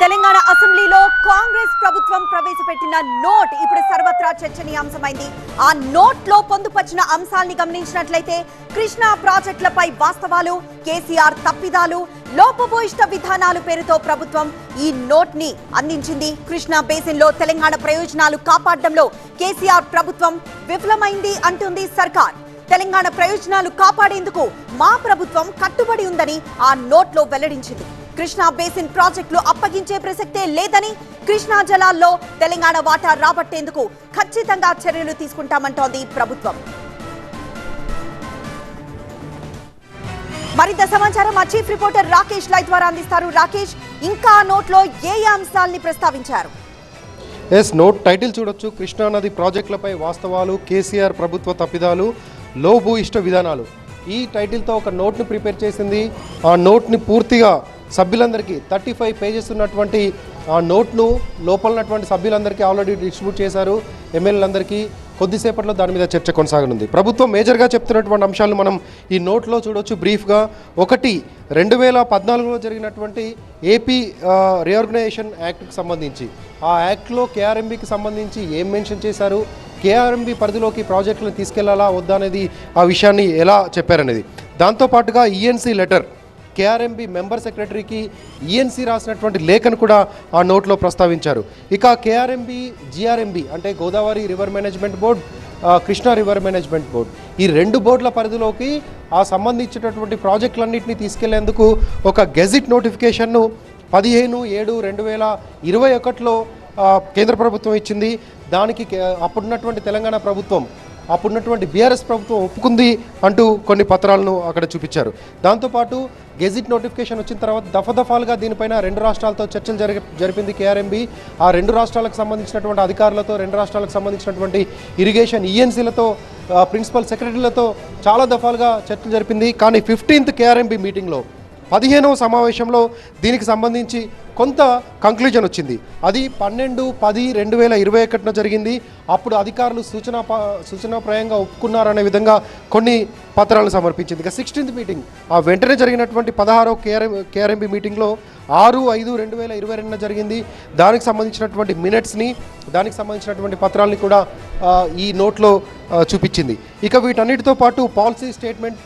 తెలంగాణ అసెంబ్లీలో కాంగ్రెస్ ప్రభుత్వం ప్రవేశపెట్టిన నోట్ ఇప్పుడు సర్వత్రా చర్చనీయాంశమైంది. ఆ నోట్లో పొందుపరిచిన అంశాల్ని గమనించినట్లయితే కృష్ణా ప్రాజెక్టులపై వాస్తవాలు కేసీఆర్ తప్పిదాలు లోపభూయిష్ట విధానాలు పేరుతో ప్రభుత్వం ఈ నోట్ని అందించింది. కృష్ణా బేసిన్లో తెలంగాణ ప్రయోజనాలు కాపాడడంలో కేసీఆర్ ప్రభుత్వం విఫలమైంది అంటుంది సర్కార్. తెలంగాణ ప్రయోజనాలు కాపాడేందుకు మా ప్రభుత్వం కట్టుబడి ఉందని ఆ నోట్లో వెల్లడించింది. కృష్ణా బేసిన్ ప్రాజెక్టులు అప్పగించే ప్రసక్తే లేదని కృష్ణా జలాల్లో తెలంగాణ వాటా రాబట్టేందుకు ఖచ్చితంగా చర్యలు తీసుకుంటామంటోంది ప్రభుత్వం. మరింత సమాచారం మా చీఫ్ రిపోర్టర్ రాకేష్ లై ద్వారా అందిస్తారు. రాకేష్ ఇంకా నోట్లో ఏ అంశాల్ని ప్రస్తావించారు? ఎస్ నోట్ టైటిల్ చూడొచ్చు. కృష్ణానది ప్రాజెక్టులపై వాస్తవాలు కేసీఆర్ ప్రభుత్వ తప్పిదాలు లో ఇష్ట విధానాలు. ఈ టైటిల్తో ఒక నోట్ని ప్రిపేర్ చేసింది. ఆ నోట్ని పూర్తిగా సభ్యులందరికీ థర్టీ ఫైవ్ పేజెస్ ఉన్నటువంటి ఆ నోట్ను లోపల ఉన్నటువంటి సభ్యులందరికీ ఆల్రెడీ డిస్ట్రిబ్యూట్ చేశారు. ఎమ్మెల్యేలందరికీ కొద్దిసేపట్లో దాని మీద చర్చ కొనసాగనుంది. ప్రభుత్వం మేజర్గా చెప్తున్నటువంటి అంశాలను మనం ఈ నోట్లో చూడొచ్చు బ్రీఫ్గా ఒకటి రెండు వేల పద్నాలుగులో జరిగినటువంటి ఏపీ రీఆర్గనైజేషన్ యాక్ట్కి సంబంధించి. ఆ యాక్ట్లో కేఆర్ఎంబికి సంబంధించి ఏం మెన్షన్ చేశారు? కేఆర్ఎంబి పరిధిలోకి ప్రాజెక్టులను తీసుకెళ్ళాలా వద్దా అనేది ఆ విషయాన్ని ఎలా చెప్పారనేది. దాంతోపాటుగా ఈఎన్సీ లెటర్ కేఆర్ఎంబి మెంబర్ సెక్రటరీకి ఈఎన్సీ రాసినటువంటి లేఖను కూడా ఆ నోట్లో ప్రస్తావించారు. ఇక కేఆర్ఎంబి జిఆర్ఎంబి అంటే Godavari river management board Krishna river management board ఈ రెండు బోర్డుల పరిధిలోకి ఆ సంబంధించినటువంటి ప్రాజెక్టులన్నింటినీ తీసుకెళ్ళేందుకు ఒక గెజిట్ నోటిఫికేషన్ను పదిహేను ఏడు రెండు వేల ఇరవై ఒకటిలో కేంద్ర ప్రభుత్వం ఇచ్చింది. దానికి అప్పుడున్నటువంటి తెలంగాణ ప్రభుత్వం అప్పుడున్నటువంటి బీఆర్ఎస్ ప్రభుత్వం ఒప్పుకుంది అంటూ కొన్ని పత్రాలను అక్కడ చూపించారు. దాంతోపాటు గెజిట్ నోటిఫికేషన్ వచ్చిన తర్వాత దఫదఫాలుగా దీనిపైన రెండు రాష్ట్రాలతో చర్చలు జరి జరిపింది కేఆర్ఎంబి. ఆ రెండు రాష్ట్రాలకు సంబంధించినటువంటి అధికారులతో రెండు రాష్ట్రాలకు సంబంధించినటువంటి ఇరిగేషన్ ఈఎన్సీలతో ప్రిన్సిపల్ సెక్రటరీలతో చాలా దఫాలుగా చర్చలు జరిపింది. కానీ ఫిఫ్టీన్త్ కేఆర్ఎంబి మీటింగ్లో పదిహేనవ సమావేశంలో దీనికి సంబంధించి కొంత కంక్లూజన్ వచ్చింది. అది పన్నెండు పది రెండు వేల ఇరవై ఒకటిన జరిగింది. అప్పుడు అధికారులు సూచన సూచనాప్రాయంగా ఒప్పుకున్నారనే విధంగా కొన్ని పత్రాలను సమర్పించింది. ఇక సిక్స్టీన్త్ మీటింగ్ ఆ వెంటనే జరిగినటువంటి పదహారో కేఆర్ఎం కేఆర్ఎంబి మీటింగ్లో ఆరు ఐదు రెండు వేల ఇరవై రెండున జరిగింది. దానికి సంబంధించినటువంటి మినిట్స్ని దానికి సంబంధించినటువంటి పత్రాలని కూడా ఈ నోట్లో చూపించింది. ఇక వీటన్నిటితో పాటు policy statement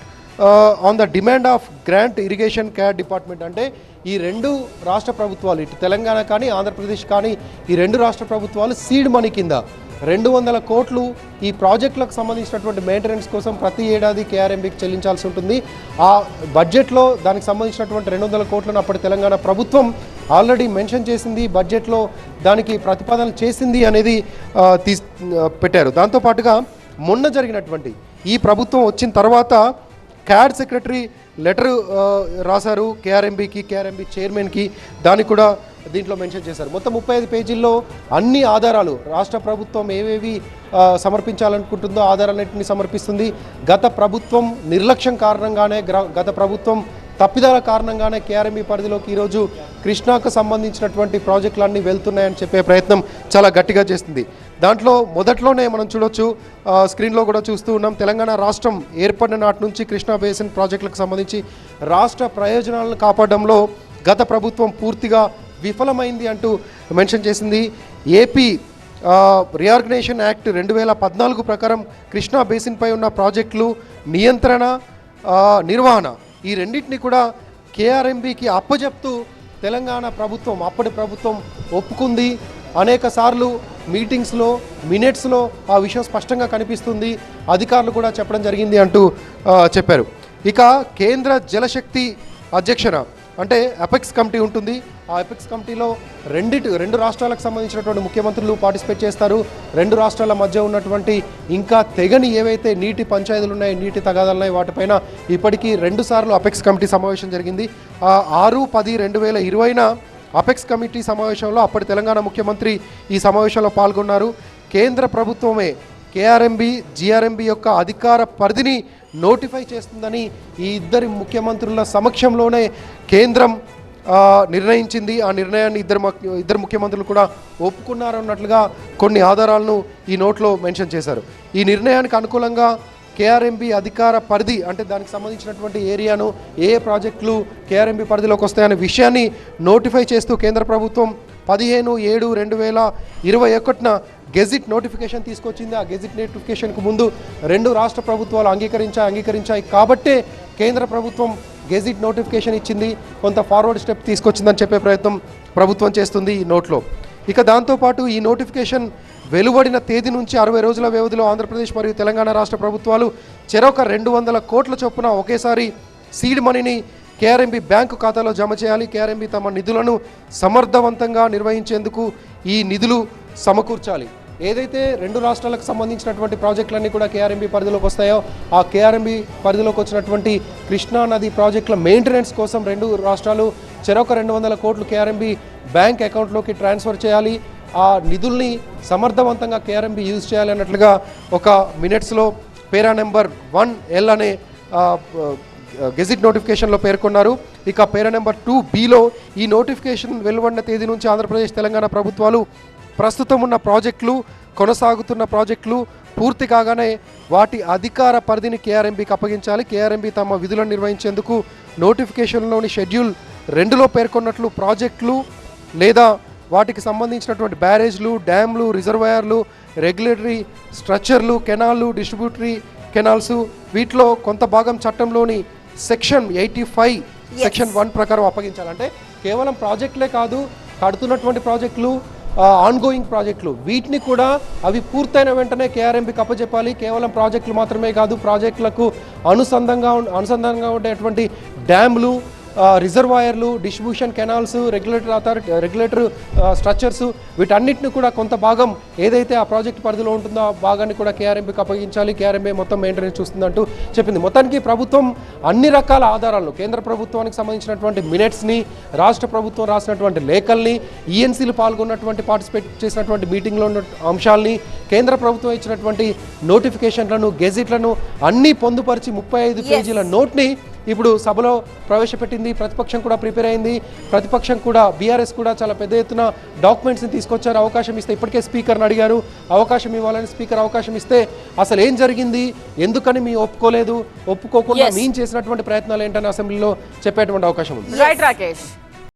on the demand of grant irrigation care department అంటే ఈ రెండు రాష్ట్ర ప్రభుత్వాలు ఇటు తెలంగాణ కానీ ఆంధ్రప్రదేశ్ కానీ ఈ రెండు రాష్ట్ర ప్రభుత్వాలు సీడ్ మనీ కింద రెండు వందల కోట్లు ఈ ప్రాజెక్టులకు సంబంధించినటువంటి మెయింటెనెన్స్ కోసం ప్రతి ఏడాది కేఆర్ఎంబికి చెల్లించాల్సి ఉంటుంది. ఆ బడ్జెట్లో దానికి సంబంధించినటువంటి రెండు వందల కోట్లను అప్పటి తెలంగాణ ప్రభుత్వం ఆల్రెడీ మెన్షన్ చేసింది. బడ్జెట్లో దానికి ప్రతిపాదన చేసింది అనేది తీ తీస్ పెట్టారు. దాంతోపాటుగా మొన్న జరిగినటువంటి ఈ ప్రభుత్వం వచ్చిన తర్వాత క్యాడ్ సెక్రటరీ లెటర్ రాశారు. కేఆర్ఎంబికి కేఆర్ఎంబి చైర్మన్కి దానికి కూడా దీంట్లో మెన్షన్ చేశారు. మొత్తం ముప్పై ఐదు పేజీల్లో అన్ని ఆధారాలు రాష్ట్ర ప్రభుత్వం ఏవేవి సమర్పించాలనుకుంటుందో ఆధారాలన్నింటినీ సమర్పిస్తుంది. గత ప్రభుత్వం నిర్లక్ష్యం కారణంగానే గత ప్రభుత్వం తప్పిదాల కారణంగానే కేఆర్ఎంఈ పరిధిలోకి ఈరోజు కృష్ణాకు సంబంధించినటువంటి ప్రాజెక్టులన్నీ వెళ్తున్నాయని చెప్పే ప్రయత్నం చాలా గట్టిగా చేస్తుంది. దాంట్లో మొదట్లోనే మనం చూడొచ్చు స్క్రీన్లో కూడా చూస్తూ ఉన్నాం తెలంగాణ రాష్ట్రం ఏర్పడిన నాటి నుంచి కృష్ణా బేసిన్ ప్రాజెక్టులకు సంబంధించి రాష్ట్ర ప్రయోజనాలను కాపాడడంలో గత ప్రభుత్వం పూర్తిగా విఫలమైంది అంటూ మెన్షన్ చేసింది. ఏపీ రీఆర్గనైజేషన్ యాక్ట్ రెండు వేల పద్నాలుగు ప్రకారం కృష్ణా బేసిన్పై ఉన్న ప్రాజెక్టులు నియంత్రణ నిర్వహణ ఈ రెండింటిని కూడా కేఆర్ఎంబికి అప్పజెప్తూ తెలంగాణ ప్రభుత్వం అప్పటి ప్రభుత్వం ఒప్పుకుంది. అనేక సార్లు మీటింగ్స్లో మినిట్స్లో ఆ విషయం స్పష్టంగా కనిపిస్తుంది. అధికారులు కూడా చెప్పడం జరిగింది అంటూ చెప్పారు. ఇక కేంద్ర జలశక్తి అధ్యక్షన అంటే అపెక్స్ కమిటీ ఉంటుంది. ఆ అపెక్స్ కమిటీలో రెండిటి రెండు రాష్ట్రాలకు సంబంధించినటువంటి ముఖ్యమంత్రులు పార్టిసిపేట్ చేస్తారు. రెండు రాష్ట్రాల మధ్య ఉన్నటువంటి ఇంకా తెగని ఏవైతే నీటి పంచాయతీలు ఉన్నాయి నీటి తగాదాలు ఉన్నాయి వాటిపైన ఇప్పటికీ రెండు సార్లు అపెక్స్ కమిటీ సమావేశం జరిగింది. ఆ ఆరు పది రెండు వేల ఇరవైన అపెక్స్ కమిటీ సమావేశంలో అప్పటి తెలంగాణ ముఖ్యమంత్రి ఈ సమావేశంలో పాల్గొన్నారు. కేంద్ర ప్రభుత్వమే కేఆర్ఎంబి జిఆర్ఎంబి యొక్క అధికార పరిధిని నోటిఫై చేస్తుందని ఈ ఇద్దరి ముఖ్యమంత్రుల సమక్షంలోనే కేంద్రం నిర్ణయించింది. ఆ నిర్ణయాన్ని ఇద్దరు ఇద్దరు ముఖ్యమంత్రులు కూడా ఒప్పుకున్నారన్నట్లుగా కొన్ని ఆధారాలను ఈ నోట్లో మెన్షన్ చేశారు. ఈ నిర్ణయానికి అనుకూలంగా కేఆర్ఎంబి అధికార పరిధి అంటే దానికి సంబంధించినటువంటి ఏరియాను ఏ ఏ ప్రాజెక్టులు కేఆర్ఎంబి పరిధిలోకి వస్తాయనే విషయాన్ని నోటిఫై చేస్తూ కేంద్ర ప్రభుత్వం పదిహేను ఏడు రెండు వేల ఇరవై ఒకటిన గెజిట్ నోటిఫికేషన్ తీసుకొచ్చింది. ఆ గెజిట్ నోటిఫికేషన్కు ముందు రెండు రాష్ట్ర ప్రభుత్వాలు అంగీకరించాయి అంగీకరించాయి కాబట్టే కేంద్ర ప్రభుత్వం గెజిట్ నోటిఫికేషన్ ఇచ్చింది. కొంత ఫార్వర్డ్ స్టెప్ తీసుకొచ్చిందని చెప్పే ప్రయత్నం ప్రభుత్వం చేస్తుంది ఈ నోట్లో. ఇక దాంతోపాటు ఈ నోటిఫికేషన్ వెలువడిన తేదీ నుంచి అరవై రోజుల వ్యవధిలో ఆంధ్రప్రదేశ్ మరియు తెలంగాణ రాష్ట్ర ప్రభుత్వాలు చెరొక రెండు వందల కోట్ల చొప్పున ఒకేసారి సీడ్ మనీని కేఆర్ఎంబి బ్యాంకు ఖాతాలో జమ చేయాలి. కేఆర్ఎంబి తమ నిధులను సమర్థవంతంగా నిర్వహించేందుకు ఈ నిధులు సమకూర్చాలి. ఏదైతే రెండు రాష్ట్రాలకు సంబంధించినటువంటి ప్రాజెక్టులన్నీ కూడా కేఆర్ఎంబి పరిధిలోకి వస్తాయో ఆ కేఆర్ఎంబి పరిధిలోకి వచ్చినటువంటి కృష్ణా నది ప్రాజెక్టుల మెయింటెనెన్స్ కోసం రెండు రాష్ట్రాలు చెరొక రెండు వందల కోట్లు కేఆర్ఎంబి బ్యాంక్ అకౌంట్లోకి ట్రాన్స్ఫర్ చేయాలి. ఆ నిధుల్ని సమర్థవంతంగా కేఆర్ఎంబి యూజ్ చేయాలి అన్నట్లుగా ఒక మినిట్స్లో పేరా నెంబర్ వన్ ఎల్ అనే గెజిట్ నోటిఫికేషన్లో పేర్కొన్నారు. ఇక పేర నెంబర్ టూ బిలో ఈ నోటిఫికేషన్ వెలువడిన తేదీ నుంచి ఆంధ్రప్రదేశ్ తెలంగాణ ప్రభుత్వాలు ప్రస్తుతం ఉన్న ప్రాజెక్టులు కొనసాగుతున్న ప్రాజెక్టులు పూర్తి కాగానే వాటి అధికార పరిధిని కేఆర్ఎంబికి అప్పగించాలి. కేఆర్ఎంబి తమ విధులను నిర్వహించేందుకు నోటిఫికేషన్లోని షెడ్యూల్ రెండులో పేర్కొన్నట్లు ప్రాజెక్టులు లేదా వాటికి సంబంధించినటువంటి బ్యారేజ్లు డ్యామ్లు రిజర్వాయర్లు రెగ్యులేటరీ స్ట్రక్చర్లు కెనాల్లు డిస్ట్రిబ్యూటరీ కెనాల్స్ వీటిలో కొంత భాగం చట్టంలోని section eighty five section one ప్రకారం అప్పగించాలంటే కేవలం ప్రాజెక్టులే కాదు కడుతున్నటువంటి ప్రాజెక్టులు ఆన్ గోయింగ్ ప్రాజెక్టులు. వీటిని కూడా అవి పూర్తయిన వెంటనే కేఆర్ఎంబికి అప్పచెప్పాలి. కేవలం ప్రాజెక్టులు మాత్రమే కాదు ప్రాజెక్టులకు అనుసంధంగా అనుసంధానంగా ఉండేటువంటి డ్యామ్లు రిజర్వాయర్లు distribution canals regulator authority regulator structures వీటన్నిటిని కూడా కొంత భాగం ఏదైతే ఆ ప్రాజెక్ట్ పరిధిలో ఉంటుందో ఆ భాగాన్ని కూడా కేఆర్ఎంపీకి అప్పగించాలి. కేఆర్ఎంపీ మొత్తం మెయింటెనెన్స్ చూస్తుందంటూ చెప్పింది. మొత్తానికి ప్రభుత్వం అన్ని రకాల ఆధారాలను కేంద్ర ప్రభుత్వానికి సంబంధించినటువంటి మినిట్స్ని రాష్ట్ర ప్రభుత్వం రాసినటువంటి లేఖల్ని ఈఎన్సీలు పాల్గొన్నటువంటి పార్టిసిపేట్ చేసినటువంటి మీటింగ్లో ఉన్న అంశాలని కేంద్ర ప్రభుత్వం ఇచ్చినటువంటి నోటిఫికేషన్లను గెజిట్లను అన్నీ పొందుపరిచి ముప్పై ఐదు పేజీల నోట్ని ఇప్పుడు సభలో ప్రవేశపెట్టింది ప్రతిపక్షం కూడా ప్రిపేర్ అయింది ప్రతిపక్షం కూడా బీఆర్ఎస్ కూడా చాలా పెద్ద ఎత్తున డాక్యుమెంట్స్ని తీసుకొచ్చారు అవకాశం ఇస్తే ఇప్పటికే స్పీకర్ని అడిగారు అవకాశం ఇవ్వాలని స్పీకర్ అవకాశం ఇస్తే అసలు ఏం జరిగింది ఎందుకని మీ ఒప్పుకోలేదు ఒప్పుకోకుండా. మేము చేసినటువంటి ప్రయత్నాలు ఏంటని అసెంబ్లీలో చెప్పేటువంటి అవకాశం ఉంది రైట్ రాకేష్